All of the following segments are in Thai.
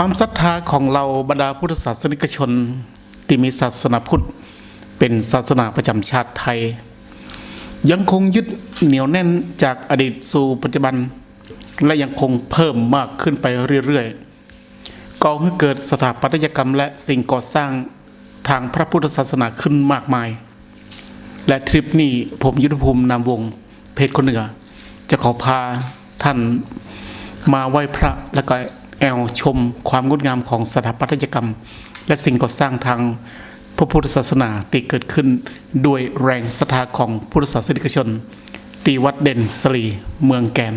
ความศรัทธาของเราบรรดาพุทธศาสนิกชนที่มีศาสนาพุทธเป็นศาสนาประจำชาติไทย ยังคงยึดเหนียวแน่นจากอดีตสู่ปัจจุบัน และยังคงเพิ่มมากขึ้นไปเรื่อยๆก่อให้เกิดสถาปัตยกรรมและสิ่งก่อสร้างทางพระพุทธศาสนาขึ้นมากมาย และทริปนี้ผมยุทธภูมินามวงศ์เพชรคนเหนือ จะขอพาท่านมาไหว้พระและก็ แอลชมความงดงามของสถาปัตยกรรม และสิ่งก่อสร้างทางพระพุทธศาสนาที่เกิดขึ้นด้วยแรงศรัทธาของพุทธศาสนิกชน ตีวัดเด่นสลีเมืองแกน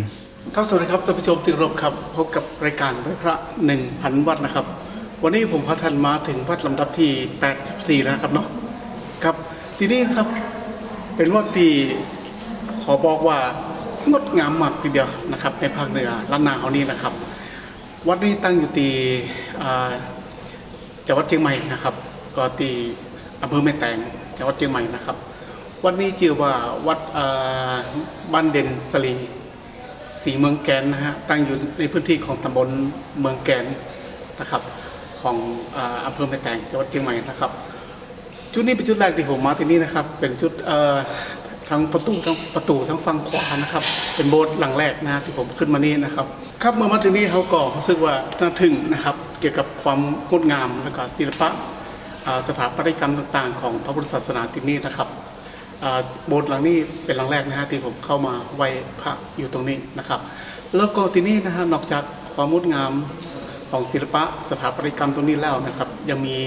ครับสวัสดีครับท่านผู้ชมที่รพครับพบกับรายการไหว้พระหนึ่งพันวัดนะครับ วันนี้ผมพาท่านมาถึงวัดลำดับที่ 84 แล้วครับเนาะครับทีนี้ครับเป็นวัดที่ขอบอกว่างดงามมากทีเดียวนะครับ ในภาคเหนือล้านนาเขานี้นะครับ วัดนี้ตั้งอยู่ที่จังหวัดเชียงใหม่นะครับ ก็ที่อำเภอแม่แตงจังหวัดเชียงใหม่นะครับ วัดนี้ชื่อว่าวัดบ้านเด่นสลีสีเมืองแกนนะฮะตั้งอยู่ในพื้นที่ของตำบลเมืองแกนนะครับ ของอำเภอแม่แตงจังหวัดเชียงใหม่นะครับจุดนี้เป็นจุดแรกที่ผมมาที่นี่นะครับ เป็นจุด ทางประตูทางประตูทางฝั่งขวานะครับ เป็นโบสถ์หลังแรกนะที่ผมขึ้นมานี่นะครับ ครับเมื่อมาถึงนี่เขาก็รู้สึกว่าน่าทึ่งนะครับ เกี่ยวกับความงดงามและก็ศิลปะสถาปัตยกรรมต่างๆ ของพระพุทธศาสนาที่นี่นะครับโบสถ์หลังนี้เป็นหลังแรกนะฮะที่ผมเข้ามาไหว้พระอยู่ตรงนี้นะครับ แล้วก็ที่นี่นะฮะนอกจากความงดงามของศิลปะสถาปัตยกรรมตรงนี้แล้วนะครับ ยังมี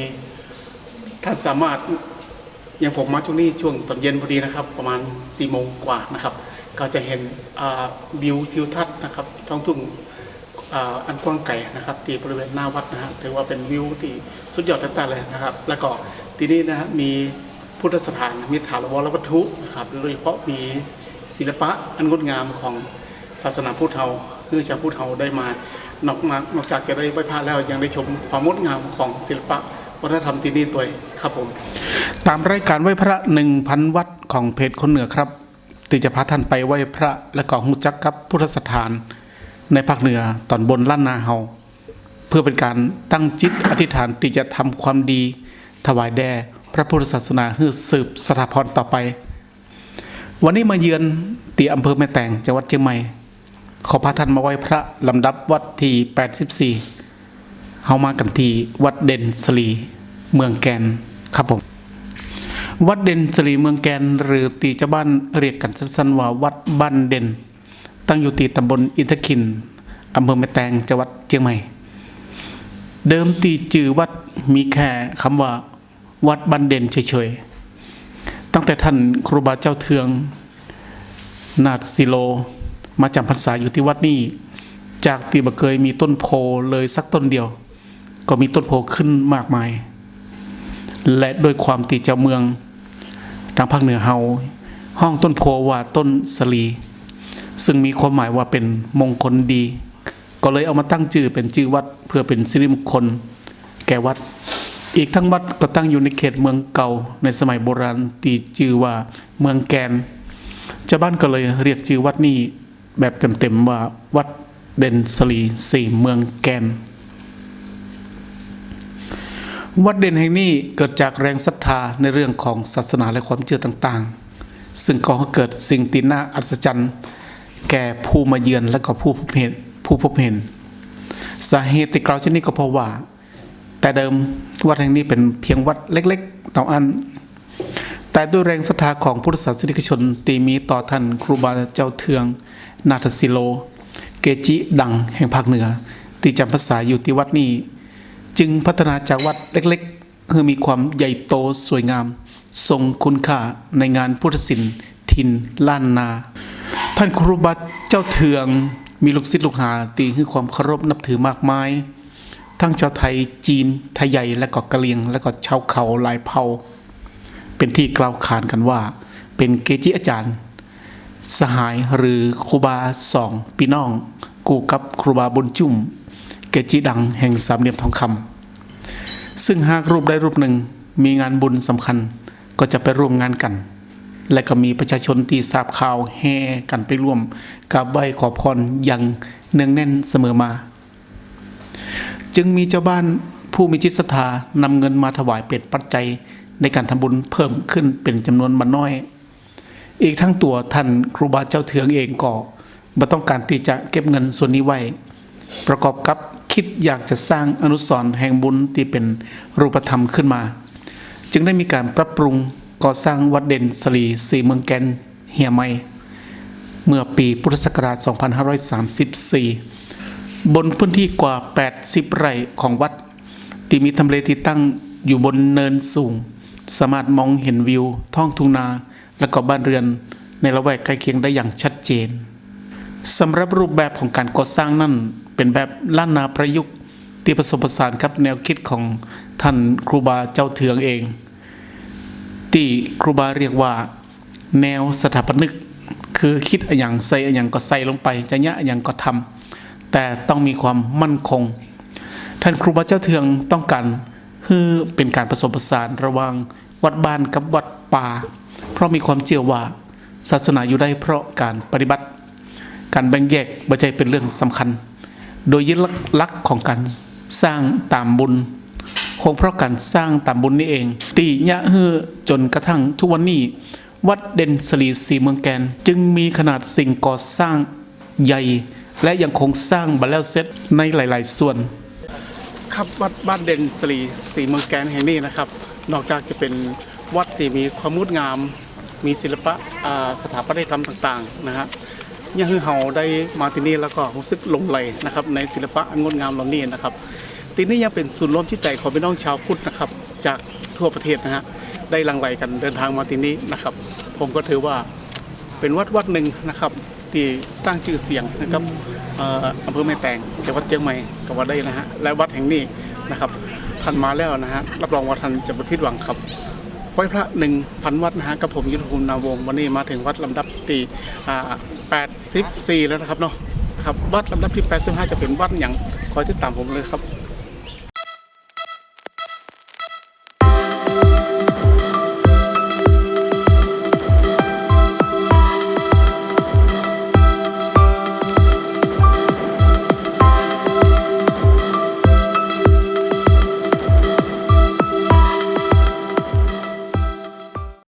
ท่านสามารถ อย่างผมมาช่วงนี้ช่วงตอนเย็นพอดีนะครับ ประมาณ4ี่โมงกว่านะครับ ก็จะเห็นวิวทิวทัศน์นะครับท้องทุ่งอ,อันกว้างไกลนะครับที่บริเวณหน้าวัดนะฮะถือว่าเป็นวิวที่สุดยอดทั้งตาเลยนะครับ แล้วก็ที่นี่นะฮะมีพุทธสถานมีฐานวรวัตถุนะครับโดยเฉพาะมีศิลปะอันงดงามของศาสนาพุทธเราคือชาวพุทธเราได้มานอกมานอกจากจะได้ไหว้พระแล้วยังได้ชมความงดงามของศิลปะ วัฒนธรรมที่นี่ตัวยครับผม ตามรายการไหว้พระหนึ่งพันวัดของเพจคนเหนือครับที่จะพาท่านไปไหว้พระและก็หูจักกับพุทธสถาน ในภาคเหนือตอนบนล้านนาเฮาเพื่อเป็นการตั้งจิตอธิษฐานที่จะทำความดี ถวายแด่พระพุทธศาสนาให้สืบสถาพรต่อไป วันนี้มาเยือนตีอำเภอแม่แตงจังหวัดเชียงใหม่ขอพาท่านมาไหว้พระลำดับวัดที่ 84 เฮามากันที่วัดเด่นสลีเมืองแกนครับผม วัดเด่นสลีเมืองแกน หรือตีเจ้าบ้านเรียกกันสั้นๆว่าวัดบ้านเด่น ตั้งอยู่ตีตำบลอินทคินอำเภอแม่แตงจังหวัดเชียงใหม่ เดิมตีจือวัดมีแค่คำว่า วัดบ้านเด่นเฉยๆตั้งแต่ท่านครูบาเจ้าเทือง นาดสิโล มาจำพรรษาอยู่ที่วัดนี้จากที่บ่เคยมีต้นโพเลยสักต้นเดียว ก็มีต้นโพขึ้นมากมาย และโดยความตีเจ้าเมืองทางภาคเหนือเฮาห้องต้นโพว่าต้นสลี ซึ่งมีความหมายว่าเป็นมงคลดี ก็เลยเอามาตั้งชื่อเป็นชื่อวัดเพื่อเป็นสิริมงคล แก่วัด อีกทั้งวัดก็ตั้งอยู่ในเขตเมืองเก่าในสมัยโบราณตีชื่อว่าเมืองแกนชาวบ้านก็เลยเรียกชื่อวัดนี้แบบเต็มๆว่าวัดเด่นสลีสี่เมืองแกน วัดเด่นแห่งนี้เกิดจากแรงศรัทธาในเรื่องของศาสนาและความเชื่อต่างๆ ซึ่งก็ให้เกิดสิ่งตีน่าอัศจรรย์ แก่ผู้มาเยือนและก็ผู้พบเห็นผู้พบเห็น สาเหตุที่กล่าวเช่นนี้ก็เพราะว่า แต่เดิมวัดแห่งนี้เป็นเพียงวัดเล็กๆต่ออัน แต่ด้วยแรงศรัทธาของพุทธศาสนิกชนที่มีต่อท่านครูบาเจ้าเทือง นาทศิโล เกจิดังแห่งภาคเหนือ ที่จำภาษาอยู่ที่วัดนี้ จึงพัฒนาจากวัดเล็กๆให้มีความใหญ่โตสวยงาม ทรงคุณค่าในงานพุทธศิลป์ทินล้านนา ท่านครูบาเจ้าเทืองมีลูกศิษย์ลูกหาตีให้ความเคารพนับถือมากมาย ทั้งชาวไทยจีนไทยใหญ่และก็กะเหรี่ยง และก็ชาวเขาหลายเผ่า เป็นที่กล่าวขานกันว่า เป็นเกจิอาจารย์ สหายหรือครูบาสองพี่น้อง กูกับครูบาบุญจุ่ม เกจิดังแห่งสามเหลี่ยมทองคำซึ่งหากรูปใดรูปหนึ่งมีงานบุญสำคัญก็จะไปร่วมงานกัน และก็มีประชาชนที่ทราบข่าวแห่กันไปร่วมกับไหว้ขอพรอย่างเนืองแน่นเสมอมา จึงมีเจ้าบ้านผู้มีจิตศรัทธานำเงินมาถวายเป็นปัจจัยในการทำบุญเพิ่มขึ้นเป็นจำนวนมันน้อย อีกทั้งตัวท่านครูบาเจ้าเถืองเองก็บ่ต้องการที่จะเก็บเงินส่วนนี้ไว้ ประกอบกับ คิดอยากจะสร้างอนุสรณ์แห่งบุญที่เป็นรูปธรรมขึ้นมา จึงได้มีการปรับปรุงก่อสร้างวัดเด่นสลีสีเมืองแกนเฮียไมเมื่อปีพุทธศักราช 2534 บนพื้นที่กว่า 80 ไร่ของวัด ที่มีทำเลที่ตั้งอยู่บนเนินสูง สามารถมองเห็นวิว ท้องทุ่งนา และก็บ้านเรือนในละแวกใกล้เคียงได้อย่างชัดเจนสำหรับรูปแบบของการก่อสร้างนั่น เป็นแบบล้านนาประยุกต์ที่ผสมผสานกับแนวคิดของท่านครูบาเจ้าเถืองเอง ที่ครูบาเรียกว่า แนวสถาปนิก คือคิดอย่างใส่อย่างก็ใส่ลงไปจะยะอะอย่างก็ทำแต่ต้องมีความมั่นคง ท่านครูบาเจ้าเทืองต้องการให้เป็นการผสมผสานระหว่างวัดบ้านกับวัดป่า เพราะมีความเชื่อว่าศาสนาอยู่ได้เพราะการปฏิบัติ การแบ่งแยกบัจจัยเป็นเรื่องสำคัญ โดยยึดหลักของการสร้างตามบุญคงเพราะการสร้างตามบุญนี่เอง ตียะเฮือจนกระทั่งทุกวันนี้ วัดเด่นสลีสีเมืองแกน จึงมีขนาดสิ่งก่อสร้างใหญ่ และยังคงสร้างบัลแล้วเซตในหลาย ๆ ส่วน ครับวัดบ้านเด่นสลีสีเมืองแกนแห่งนี้นะครับ นอกจากจะเป็นวัดที่มีความงดงาม มีศิลปะสถาปัตยกรรมต่าง ๆ นะฮะ ยังคือเฮาได้มาที่นี่แล้วก็รู้สึกหลงไหลนะครับในศิลปะงดงามเหล่านี้นะครับที่นี่ยังเป็นศูนย์รวมจิตใจของพี่น้องชาวพุทธนะครับจากทั่วประเทศนะฮะได้ลังไหลกันเดินทางมาที่นี่นะครับ ผมก็ถือว่าเป็นวัดวัดหนึ่งนะครับที่สร้างชื่อเสียงนะครับเอ่ออำเภอแม่แตงจังหวัดเชียงใหม่กับวัดได้นะฮะและวัดแห่งนี้นะครับท่านมาแล้วนะฮะรับรองว่าท่านจะไม่ผิดหวังครับ ไหว้พระหนึ่งพันวัดนะฮะกับผมยุทธภูมินาวงศ์วันนี้มาถึงวัดลำดับที่แปดสิบสี่แล้วนะครับเนาะครับวัดลำดับที่แปดสิบห้าจะเป็นวัดอย่างคอยติดตามผมเลยครับ